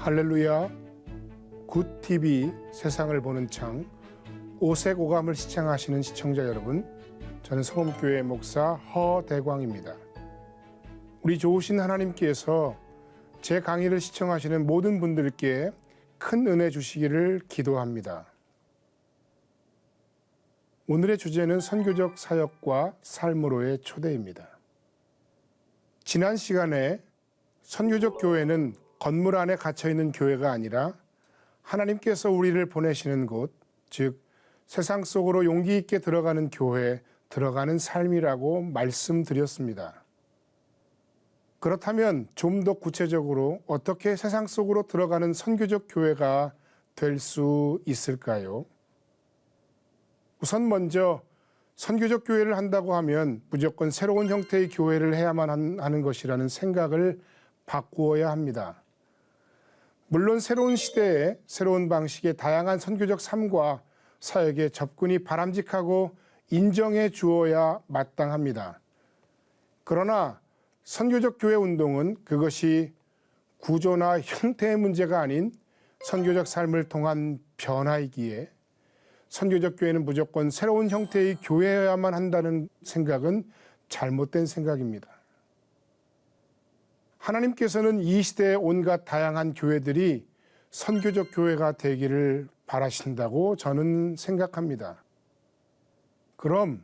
할렐루야 굿TV 세상을 보는 창 오색 오감을 시청하시는 시청자 여러분 저는 성음교회 목사 허대광입니다. 우리 좋으신 하나님께서 제 강의를 시청하시는 모든 분들께 큰 은혜 주시기를 기도합니다. 오늘의 주제는 선교적 사역과 삶으로의 초대입니다. 지난 시간에 선교적 교회는 건물 안에 갇혀 있는 교회가 아니라 하나님께서 우리를 보내시는 곳, 즉 세상 속으로 용기 있게 들어가는 교회, 들어가는 삶이라고 말씀드렸습니다. 그렇다면 좀 더 구체적으로 어떻게 세상 속으로 들어가는 선교적 교회가 될 수 있을까요? 우선 먼저 선교적 교회를 한다고 하면 무조건 새로운 형태의 교회를 해야만 하는 것이라는 생각을 바꾸어야 합니다. 물론 새로운 시대에 새로운 방식의 다양한 선교적 삶과 사역에 접근이 바람직하고 인정해 주어야 마땅합니다. 그러나 선교적 교회 운동은 그것이 구조나 형태의 문제가 아닌 선교적 삶을 통한 변화이기에 선교적 교회는 무조건 새로운 형태의 교회여야만 한다는 생각은 잘못된 생각입니다. 하나님께서는 이 시대의 온갖 다양한 교회들이 선교적 교회가 되기를 바라신다고 저는 생각합니다. 그럼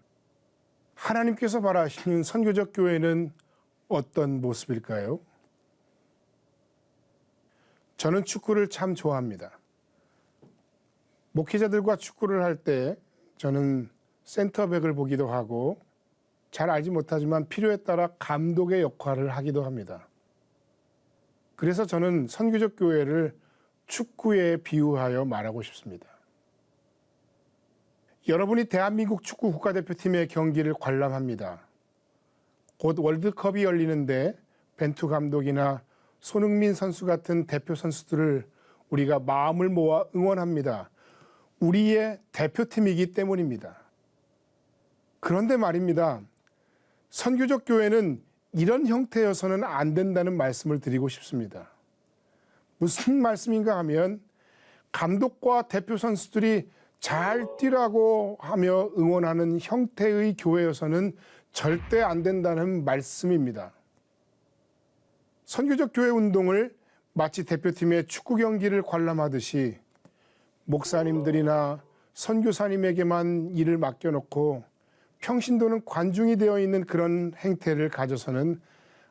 하나님께서 바라시는 선교적 교회는 어떤 모습일까요? 저는 축구를 참 좋아합니다. 목회자들과 축구를 할 때 저는 센터백을 보기도 하고 잘 알지 못하지만 필요에 따라 감독의 역할을 하기도 합니다. 그래서 저는 선교적 교회를 축구에 비유하여 말하고 싶습니다. 여러분이 대한민국 축구 국가대표팀의 경기를 관람합니다. 곧 월드컵이 열리는데 벤투 감독이나 손흥민 선수 같은 대표 선수들을 우리가 마음을 모아 응원합니다. 우리의 대표팀이기 때문입니다. 그런데 말입니다. 선교적 교회는 이런 형태여서는 안 된다는 말씀을 드리고 싶습니다. 무슨 말씀인가 하면 감독과 대표 선수들이 잘 뛰라고 하며 응원하는 형태의 교회여서는 절대 안 된다는 말씀입니다. 선교적 교회 운동을 마치 대표팀의 축구 경기를 관람하듯이 목사님들이나 선교사님에게만 일을 맡겨놓고 평신도는 관중이 되어 있는 그런 행태를 가져서는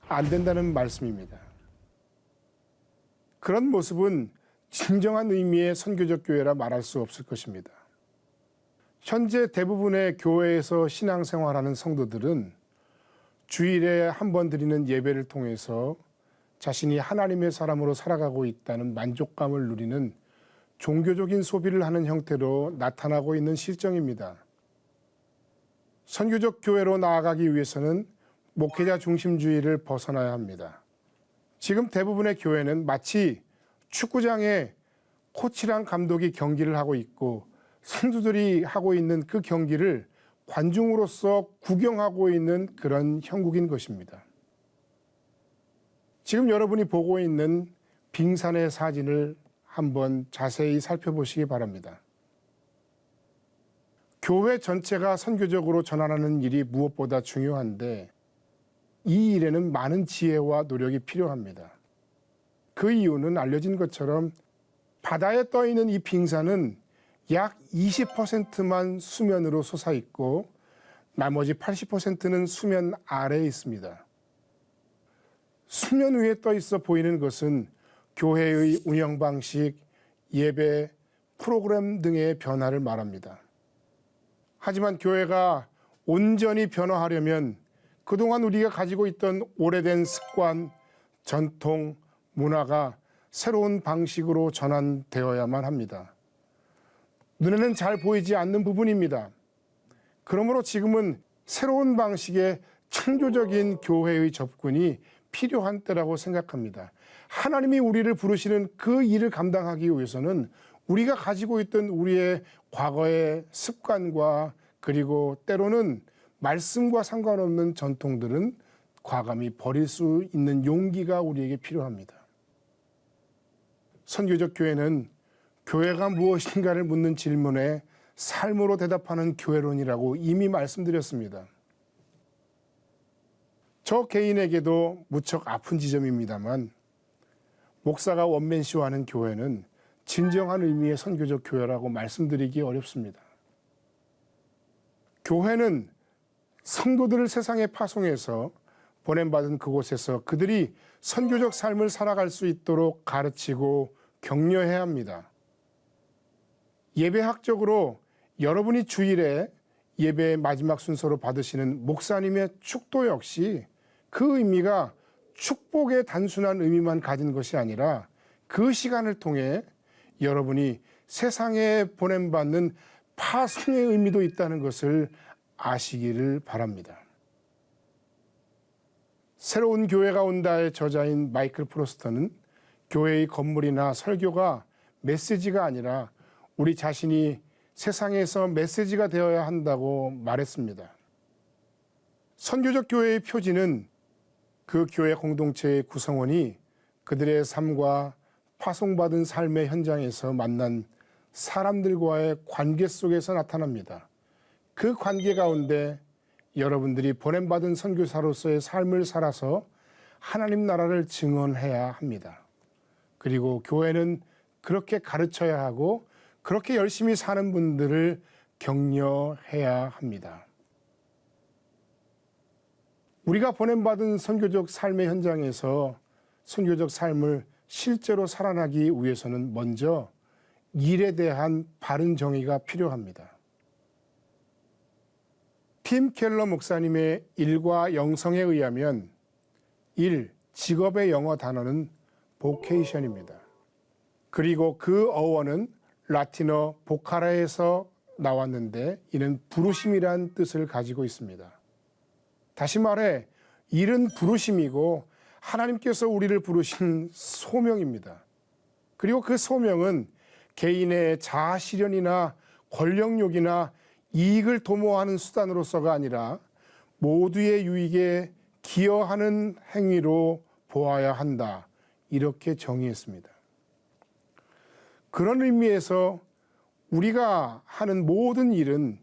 안 된다는 말씀입니다. 그런 모습은 진정한 의미의 선교적 교회라 말할 수 없을 것입니다. 현재 대부분의 교회에서 신앙생활하는 성도들은 주일에 한 번 드리는 예배를 통해서 자신이 하나님의 사람으로 살아가고 있다는 만족감을 누리는 종교적인 소비를 하는 형태로 나타나고 있는 실정입니다. 선교적 교회로 나아가기 위해서는 목회자 중심주의를 벗어나야 합니다. 지금 대부분의 교회는 마치 축구장에 코치랑 감독이 경기를 하고 있고 선수들이 하고 있는 그 경기를 관중으로서 구경하고 있는 그런 형국인 것입니다. 지금 여러분이 보고 있는 빙산의 사진을 한번 자세히 살펴보시기 바랍니다. 교회 전체가 선교적으로 전환하는 일이 무엇보다 중요한데 이 일에는 많은 지혜와 노력이 필요합니다. 그 이유는 알려진 것처럼 바다에 떠 있는 이 빙산은 약 20%만 수면으로 솟아 있고 나머지 80%는 수면 아래에 있습니다. 수면 위에 떠 있어 보이는 것은 교회의 운영 방식, 예배, 프로그램 등의 변화를 말합니다. 하지만 교회가 온전히 변화하려면 그동안 우리가 가지고 있던 오래된 습관, 전통, 문화가 새로운 방식으로 전환되어야만 합니다. 눈에는 잘 보이지 않는 부분입니다. 그러므로 지금은 새로운 방식의 창조적인 교회의 접근이 필요한 때라고 생각합니다. 하나님이 우리를 부르시는 그 일을 감당하기 위해서는 우리가 가지고 있던 우리의 과거의 습관과 그리고 때로는 말씀과 상관없는 전통들은 과감히 버릴 수 있는 용기가 우리에게 필요합니다. 선교적 교회는 교회가 무엇인가를 묻는 질문에 삶으로 대답하는 교회론이라고 이미 말씀드렸습니다. 저 개인에게도 무척 아픈 지점입니다만 목사가 원맨쇼하는 교회는 진정한 의미의 선교적 교회라고 말씀드리기 어렵습니다. 교회는 성도들을 세상에 파송해서 보냄받은 그곳에서 그들이 선교적 삶을 살아갈 수 있도록 가르치고 격려해야 합니다. 예배학적으로 여러분이 주일에 예배의 마지막 순서로 받으시는 목사님의 축도 역시 그 의미가 축복의 단순한 의미만 가진 것이 아니라 그 시간을 통해 여러분이 세상에 보냄받는 파송의 의미도 있다는 것을 아시기를 바랍니다. 새로운 교회가 온다의 저자인 마이클 프로스터는 교회의 건물이나 설교가 메시지가 아니라 우리 자신이 세상에서 메시지가 되어야 한다고 말했습니다. 선교적 교회의 표지는 그 교회 공동체의 구성원이 그들의 삶과 파송받은 삶의 현장에서 만난 사람들과의 관계 속에서 나타납니다. 그 관계 가운데 여러분들이 보냄받은 선교사로서의 삶을 살아서 하나님 나라를 증언해야 합니다. 그리고 교회는 그렇게 가르쳐야 하고 그렇게 열심히 사는 분들을 격려해야 합니다. 우리가 보냄받은 선교적 삶의 현장에서 선교적 삶을 실제로 살아나기 위해서는 먼저 일에 대한 바른 정의가 필요합니다. 팀 켈러 목사님의 일과 영성에 의하면 일, 직업의 영어 단어는 vocation입니다. 그리고 그 어원은 라틴어 보카라에서 나왔는데 이는 부르심이란 뜻을 가지고 있습니다. 다시 말해 일은 부르심이고 하나님께서 우리를 부르신 소명입니다. 그리고 그 소명은 개인의 자아 실현이나 권력욕이나 이익을 도모하는 수단으로서가 아니라 모두의 유익에 기여하는 행위로 보아야 한다. 이렇게 정의했습니다. 그런 의미에서 우리가 하는 모든 일은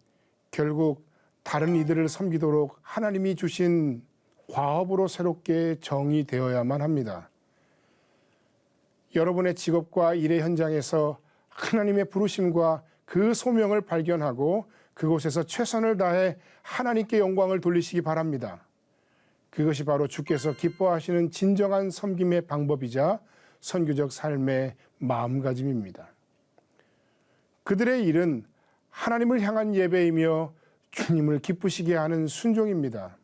결국 다른 이들을 섬기도록 하나님이 주신 과업으로 새롭게 정의되어야만 합니다. 여러분의 직업과 일의 현장에서 하나님의 부르심과 그 소명을 발견하고 그곳에서 최선을 다해 하나님께 영광을 돌리시기 바랍니다. 그것이 바로 주께서 기뻐하시는 진정한 섬김의 방법이자 선교적 삶의 마음가짐입니다. 그들의 일은 하나님을 향한 예배이며 주님을 기쁘시게 하는 순종입니다.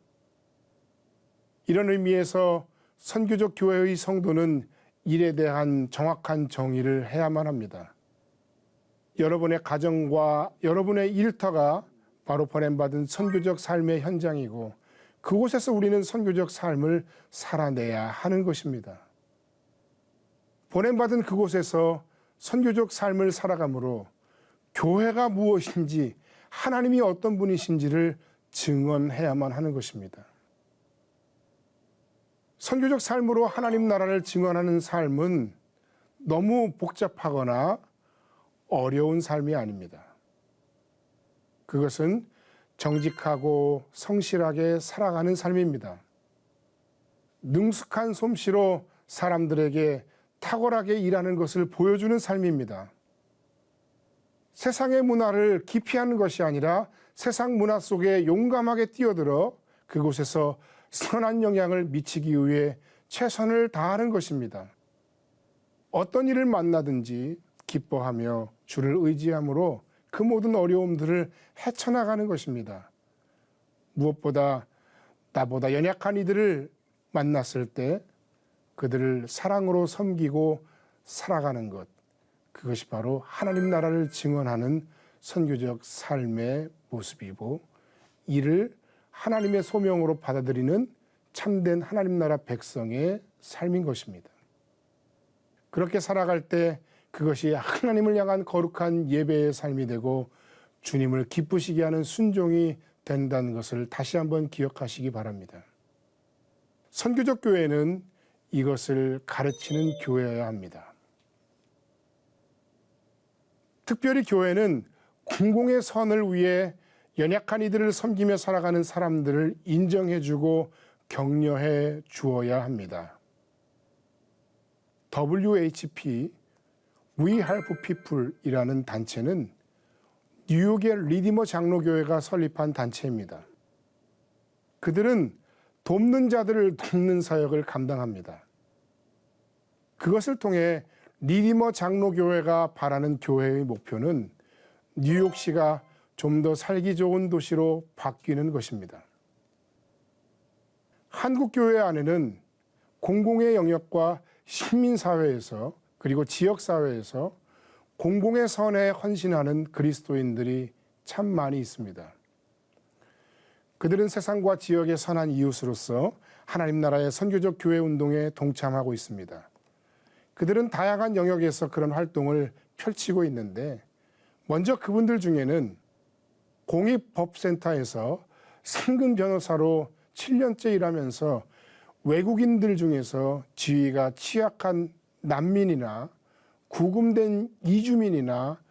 이런 의미에서 선교적 교회의 성도는 일에 대한 정확한 정의를 해야만 합니다. 여러분의 가정과 여러분의 일터가 바로 보냄받은 선교적 삶의 현장이고 그곳에서 우리는 선교적 삶을 살아내야 하는 것입니다. 보냄받은 그곳에서 선교적 삶을 살아감으로 교회가 무엇인지 하나님이 어떤 분이신지를 증언해야만 하는 것입니다. 선교적 삶으로 하나님 나라를 증언하는 삶은 너무 복잡하거나 어려운 삶이 아닙니다. 그것은 정직하고 성실하게 살아가는 삶입니다. 능숙한 솜씨로 사람들에게 탁월하게 일하는 것을 보여주는 삶입니다. 세상의 문화를 기피하는 것이 아니라 세상 문화 속에 용감하게 뛰어들어 그곳에서 선한 영향을 미치기 위해 최선을 다하는 것입니다. 어떤 일을 만나든지 기뻐하며 주를 의지함으로 그 모든 어려움들을 헤쳐나가는 것입니다. 무엇보다 나보다 연약한 이들을 만났을 때 그들을 사랑으로 섬기고 살아가는 것. 그것이 바로 하나님 나라를 증언하는 선교적 삶의 모습이고 이를 하나님의 소명으로 받아들이는 참된 하나님 나라 백성의 삶인 것입니다. 그렇게 살아갈 때 그것이 하나님을 향한 거룩한 예배의 삶이 되고 주님을 기쁘시게 하는 순종이 된다는 것을 다시 한번 기억하시기 바랍니다. 선교적 교회는 이것을 가르치는 교회여야 합니다. 특별히 교회는 공공의 선을 위해 연약한 이들을 섬기며 살아가는 사람들을 인정해주고 격려해 주어야 합니다. WHP We Help People이라는 단체는 뉴욕의 리디머 장로교회가 설립한 단체입니다. 그들은 돕는 자들을 돕는 사역을 감당합니다. 그것을 통해 리디머 장로교회가 바라는 교회의 목표는 뉴욕시가 좀 더 살기 좋은 도시로 바뀌는 것입니다. 한국교회 안에는 공공의 영역과 시민사회에서 그리고 지역사회에서 공공의 선에 헌신하는 그리스도인들이 참 많이 있습니다. 그들은 세상과 지역의 선한 이웃으로서 하나님 나라의 선교적 교회 운동에 동참하고 있습니다. 그들은 다양한 영역에서 그런 활동을 펼치고 있는데 먼저 그분들 중에는 공익법센터에서 상근 변호사로 7년째 일하면서 외국인들 중에서 지위가 취약한 난민이나 구금된 이주민이나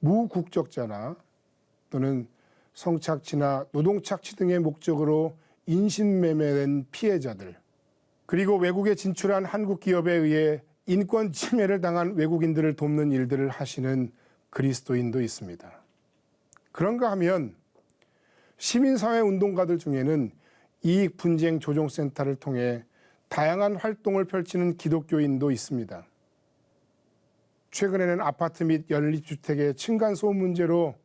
무국적자나 또는 성착취나 노동착취 등의 목적으로 인신매매된 피해자들 그리고 외국에 진출한 한국 기업에 의해 인권 침해를 당한 외국인들을 돕는 일들을 하시는 그리스도인도 있습니다. 그런가 하면 시민사회 운동가들 중에는 이익 분쟁 조정센터를 통해 다양한 활동을 펼치는 기독교인도 있습니다. 최근에는 아파트 및 연립주택의 층간소음 문제로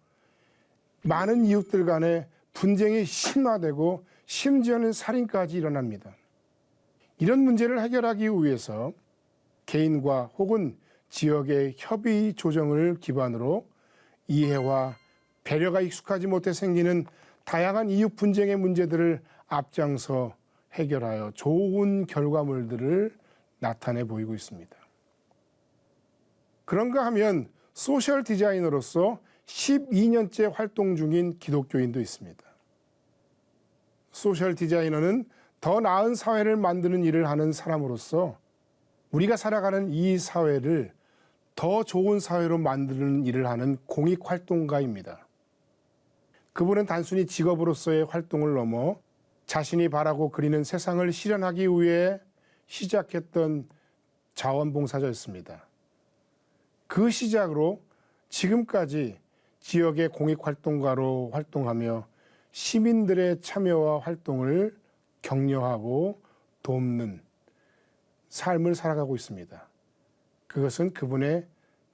많은 이웃들 간에 분쟁이 심화되고 심지어는 살인까지 일어납니다. 이런 문제를 해결하기 위해서 개인과 혹은 지역의 협의 조정을 기반으로 이해와 배려가 익숙하지 못해 생기는 다양한 이웃 분쟁의 문제들을 앞장서 해결하여 좋은 결과물들을 나타내 보이고 있습니다. 그런가 하면 소셜 디자이너로서 12년째 활동 중인 기독교인도 있습니다. 소셜 디자이너는 더 나은 사회를 만드는 일을 하는 사람으로서 우리가 살아가는 이 사회를 더 좋은 사회로 만드는 일을 하는 공익 활동가입니다. 그분은 단순히 직업으로서의 활동을 넘어 자신이 바라고 그리는 세상을 실현하기 위해 시작했던 자원봉사자였습니다. 그 시작으로 지금까지 지역의 공익활동가로 활동하며 시민들의 참여와 활동을 격려하고 돕는 삶을 살아가고 있습니다. 그것은 그분의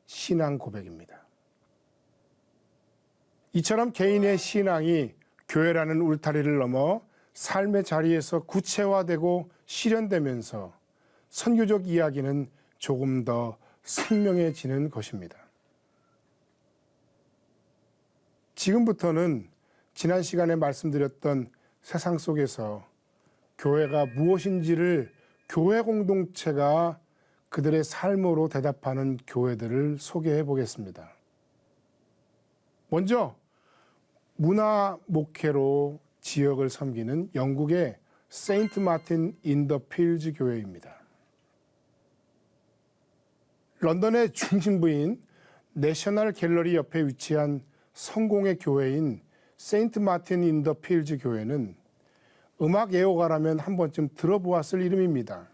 신앙 고백입니다. 이처럼 개인의 신앙이 교회라는 울타리를 넘어 삶의 자리에서 구체화되고 실현되면서 선교적 이야기는 조금 더 선명해지는 것입니다. 지금부터는 지난 시간에 말씀드렸던 세상 속에서 교회가 무엇인지를 교회 공동체가 그들의 삶으로 대답하는 교회들을 소개해 보겠습니다. 먼저 문화 목회로 지역을 섬기는 영국의 세인트 마틴 인더 필즈 교회입니다. 런던의 중심부인 내셔널 갤러리 옆에 위치한 성공의 교회인 세인트 마틴 인더 필즈 교회는 음악 애호가라면 한 번쯤 들어보았을 이름입니다.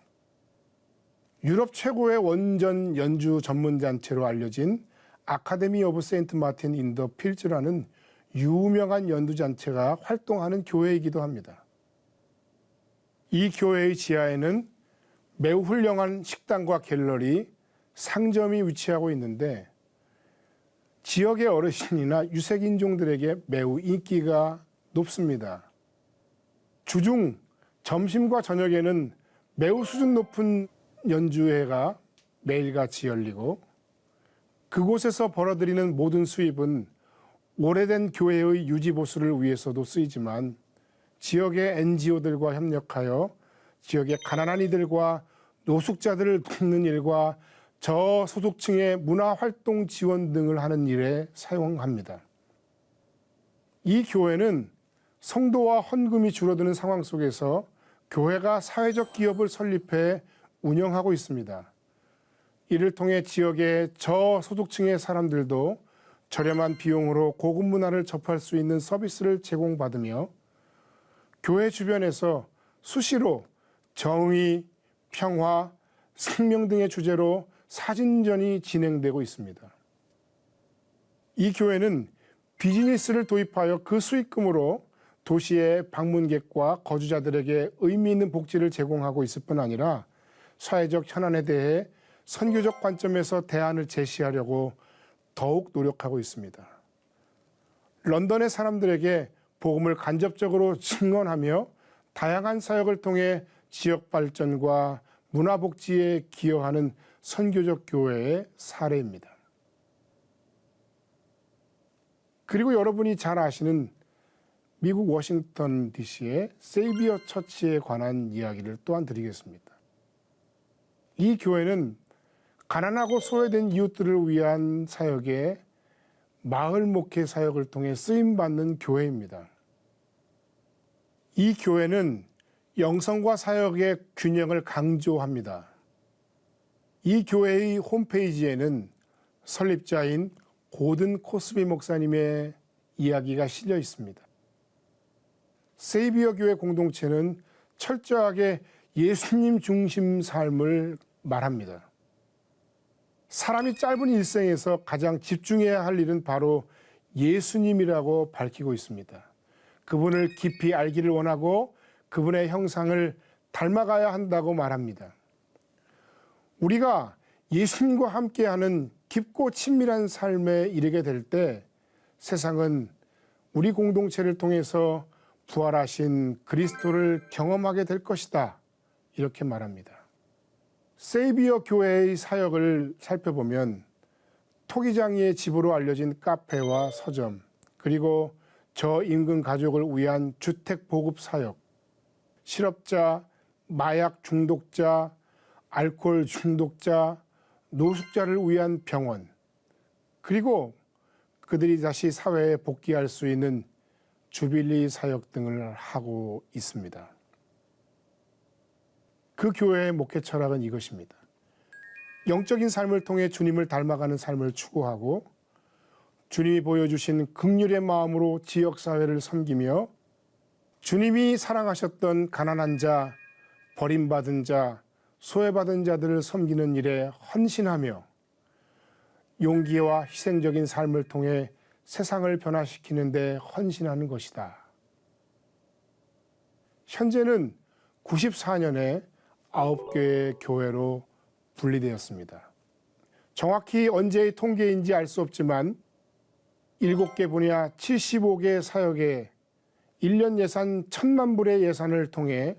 유럽 최고의 원전 연주 전문 단체로 알려진 아카데미 오브 세인트 마틴 인더 필즈라는 유명한 연두 단체가 활동하는 교회이기도 합니다. 이 교회의 지하에는 매우 훌륭한 식당과 갤러리, 상점이 위치하고 있는데 지역의 어르신이나 유색인종들에게 매우 인기가 높습니다. 주중 점심과 저녁에는 매우 수준 높은 연주회가 매일같이 열리고 그곳에서 벌어들이는 모든 수입은 오래된 교회의 유지 보수를 위해서도 쓰이지만 지역의 NGO들과 협력하여 지역의 가난한 이들과 노숙자들을 돕는 일과 저소득층의 문화 활동 지원 등을 하는 일에 사용합니다. 이 교회는 성도와 헌금이 줄어드는 상황 속에서 교회가 사회적 기업을 설립해 운영하고 있습니다. 이를 통해 지역의 저소득층의 사람들도 저렴한 비용으로 고급 문화를 접할 수 있는 서비스를 제공받으며 교회 주변에서 수시로 정의, 평화, 생명 등의 주제로 사진전이 진행되고 있습니다. 이 교회는 비즈니스를 도입하여 그 수익금으로 도시의 방문객과 거주자들에게 의미 있는 복지를 제공하고 있을 뿐 아니라 사회적 현안에 대해 선교적 관점에서 대안을 제시하려고 더욱 노력하고 있습니다. 런던의 사람들에게 복음을 간접적으로 증언하며 다양한 사역을 통해 지역 발전과 문화 복지에 기여하는 선교적 교회의 사례입니다. 그리고 여러분이 잘 아시는 미국 워싱턴 DC의 세이비어 처치에 관한 이야기를 또한 드리겠습니다. 이 교회는 가난하고 소외된 이웃들을 위한 사역에 마을 목회 사역을 통해 쓰임 받는 교회입니다. 이 교회는 영성과 사역의 균형을 강조합니다. 이 교회의 홈페이지에는 설립자인 고든 코스비 목사님의 이야기가 실려 있습니다. 세이비어 교회 공동체는 철저하게 예수님 중심 삶을 말합니다. 사람이 짧은 일생에서 가장 집중해야 할 일은 바로 예수님이라고 밝히고 있습니다. 그분을 깊이 알기를 원하고 그분의 형상을 닮아가야 한다고 말합니다. 우리가 예수님과 함께하는 깊고 친밀한 삶에 이르게 될 때 세상은 우리 공동체를 통해서 부활하신 그리스도를 경험하게 될 것이다. 이렇게 말합니다. 세이비어 교회의 사역을 살펴보면 토기장이의 집으로 알려진 카페와 서점, 그리고 저임금 가족을 위한 주택 보급 사역, 실업자, 마약 중독자, 알코올 중독자, 노숙자를 위한 병원, 그리고 그들이 다시 사회에 복귀할 수 있는 주빌리 사역 등을 하고 있습니다. 그 교회의 목회 철학은 이것입니다. 영적인 삶을 통해 주님을 닮아가는 삶을 추구하고 주님이 보여주신 극률의 마음으로 지역 사회를 섬기며 주님이 사랑하셨던 가난한 자, 버림받은 자, 소외받은 자들을 섬기는 일에 헌신하며 용기와 희생적인 삶을 통해 세상을 변화시키는 데 헌신하는 것이다. 현재는 94년에 아홉 개의 교회로 분리되었습니다. 정확히 언제의 통계인지 알 수 없지만 일곱 개 분야 75개 사역에 1년 예산 천만 불의 예산을 통해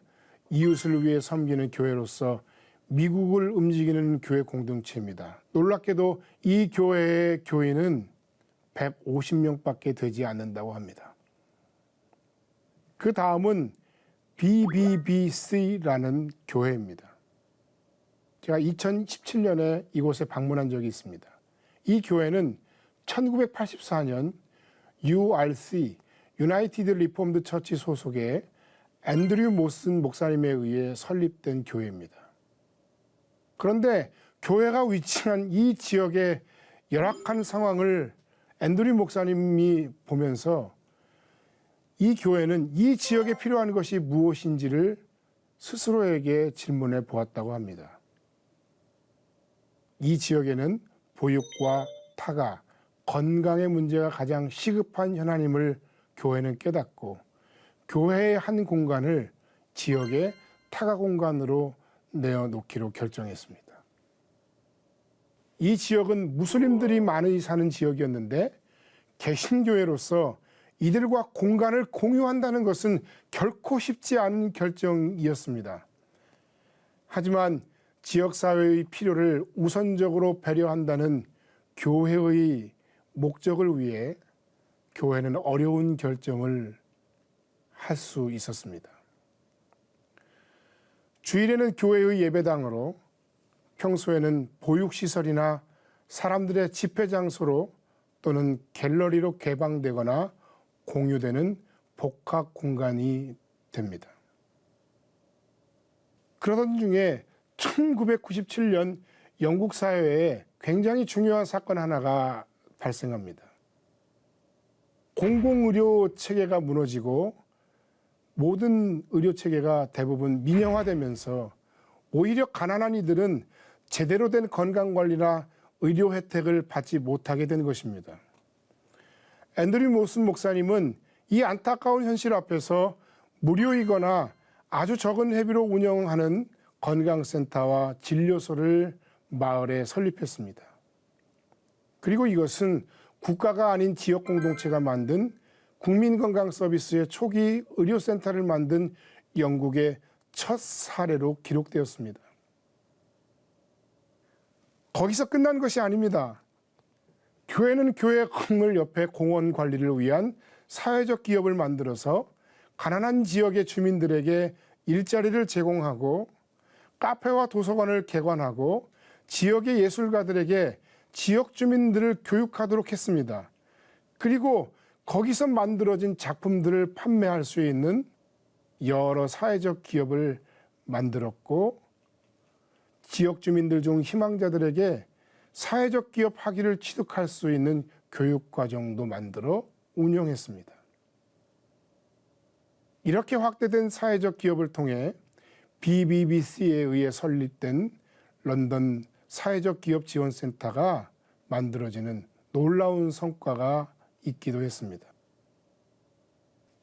이웃을 위해 섬기는 교회로서 미국을 움직이는 교회 공동체입니다. 놀랍게도 이 교회의 교인은 150명밖에 되지 않는다고 합니다. 그 다음은 BBBC라는 교회입니다. 제가 2017년에 이곳에 방문한 적이 있습니다. 이 교회는 1984년 URC 유나이티드 리폼드 처치 소속의 앤드류 모슨 목사님에 의해 설립된 교회입니다. 그런데 교회가 위치한 이 지역의 열악한 상황을 앤드류 목사님이 보면서 이 교회는 이 지역에 필요한 것이 무엇인지를 스스로에게 질문해 보았다고 합니다. 이 지역에는 보육과 타가, 건강의 문제가 가장 시급한 현안임을 교회는 깨닫고 교회의 한 공간을 지역의 타가 공간으로 내어놓기로 결정했습니다. 이 지역은 무슬림들이 많이 사는 지역이었는데 개신교회로서 이들과 공간을 공유한다는 것은 결코 쉽지 않은 결정이었습니다. 하지만 지역사회의 필요를 우선적으로 배려한다는 교회의 목적을 위해 교회는 어려운 결정을 할 수 있었습니다. 주일에는 교회의 예배당으로 평소에는 보육시설이나 사람들의 집회 장소로 또는 갤러리로 개방되거나 공유되는 복합 공간이 됩니다. 그러던 중에 1997년 영국 사회에 굉장히 중요한 사건 하나가 발생합니다. 공공의료 체계가 무너지고 모든 의료 체계가 대부분 민영화되면서 오히려 가난한 이들은 제대로 된 건강 관리나 의료 혜택을 받지 못하게 된 것입니다. 앤드류 모슨 목사님은 이 안타까운 현실 앞에서 무료이거나 아주 적은 회비로 운영하는 건강센터와 진료소를 마을에 설립했습니다. 그리고 이것은 국가가 아닌 지역 공동체가 만든 국민건강서비스의 초기 의료센터를 만든 영국의 첫 사례로 기록되었습니다. 거기서 끝난 것이 아닙니다. 교회는 교회 건물 옆에 공원 관리를 위한 사회적 기업을 만들어서 가난한 지역의 주민들에게 일자리를 제공하고 카페와 도서관을 개관하고 지역의 예술가들에게 지역 주민들을 교육하도록 했습니다. 그리고 거기서 만들어진 작품들을 판매할 수 있는 여러 사회적 기업을 만들었고 지역 주민들 중 희망자들에게 사회적 기업 학위를 취득할 수 있는 교육 과정도 만들어 운영했습니다. 이렇게 확대된 사회적 기업을 통해 BBBC에 의해 설립된 런던 사회적 기업 지원센터가 만들어지는 놀라운 성과가 있기도 했습니다.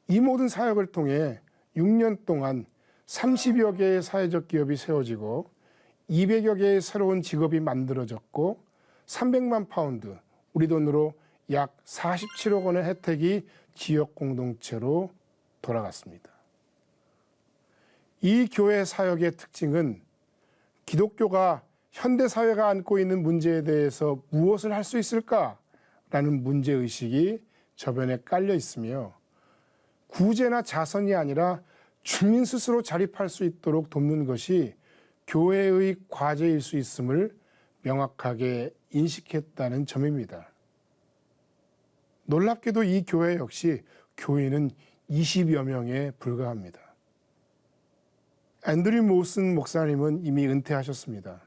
이 모든 사역을 통해 6년 동안 30여 개의 사회적 기업이 세워지고 200여 개의 새로운 직업이 만들어졌고 300만 파운드, 우리 돈으로 약 47억 원의 혜택이 지역 공동체로 돌아갔습니다. 이 교회 사역의 특징은 기독교가 현대 사회가 안고 있는 문제에 대해서 무엇을 할 수 있을까라는 문제 의식이 저변에 깔려 있으며 구제나 자선이 아니라 주민 스스로 자립할 수 있도록 돕는 것이 교회의 과제일 수 있음을 명확하게 인식했다는 점입니다. 놀랍게도 이 교회 역시 교인은 20여 명에 불과합니다. 앤드류 모슨 목사님은 이미 은퇴하셨습니다.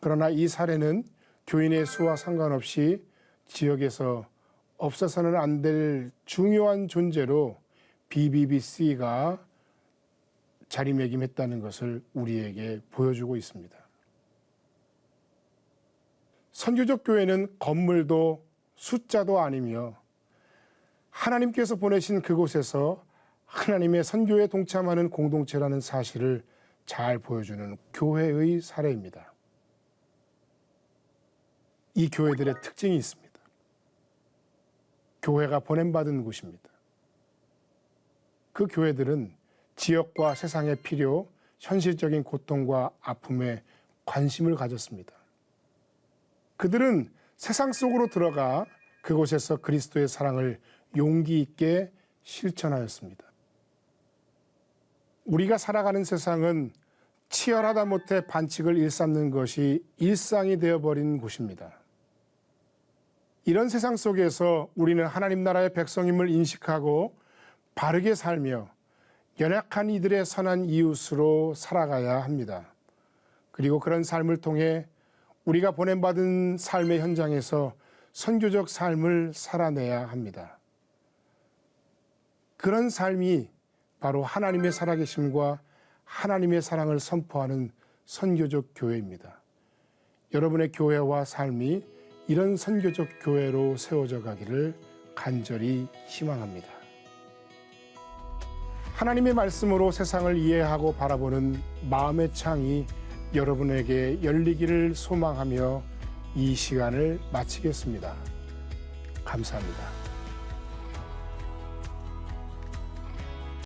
그러나 이 사례는 교인의 수와 상관없이 지역에서 없어서는 안 될 중요한 존재로 BBBC가 자리매김했다는 것을 우리에게 보여주고 있습니다. 선교적 교회는 건물도 숫자도 아니며 하나님께서 보내신 그곳에서 하나님의 선교에 동참하는 공동체라는 사실을 잘 보여주는 교회의 사례입니다. 이 교회들의 특징이 있습니다. 교회가 보냄받은 곳입니다. 그 교회들은 지역과 세상의 필요, 현실적인 고통과 아픔에 관심을 가졌습니다. 그들은 세상 속으로 들어가 그곳에서 그리스도의 사랑을 용기 있게 실천하였습니다. 우리가 살아가는 세상은 치열하다 못해 반칙을 일삼는 것이 일상이 되어버린 곳입니다. 이런 세상 속에서 우리는 하나님 나라의 백성임을 인식하고 바르게 살며 연약한 이들의 선한 이웃으로 살아가야 합니다. 그리고 그런 삶을 통해 우리가 보냄받은 삶의 현장에서 선교적 삶을 살아내야 합니다. 그런 삶이 바로 하나님의 살아계심과 하나님의 사랑을 선포하는 선교적 교회입니다. 여러분의 교회와 삶이 이런 선교적 교회로 세워져 가기를 간절히 희망합니다. 하나님의 말씀으로 세상을 이해하고 바라보는 마음의 창이 여러분에게 열리기를 소망하며 이 시간을 마치겠습니다. 감사합니다.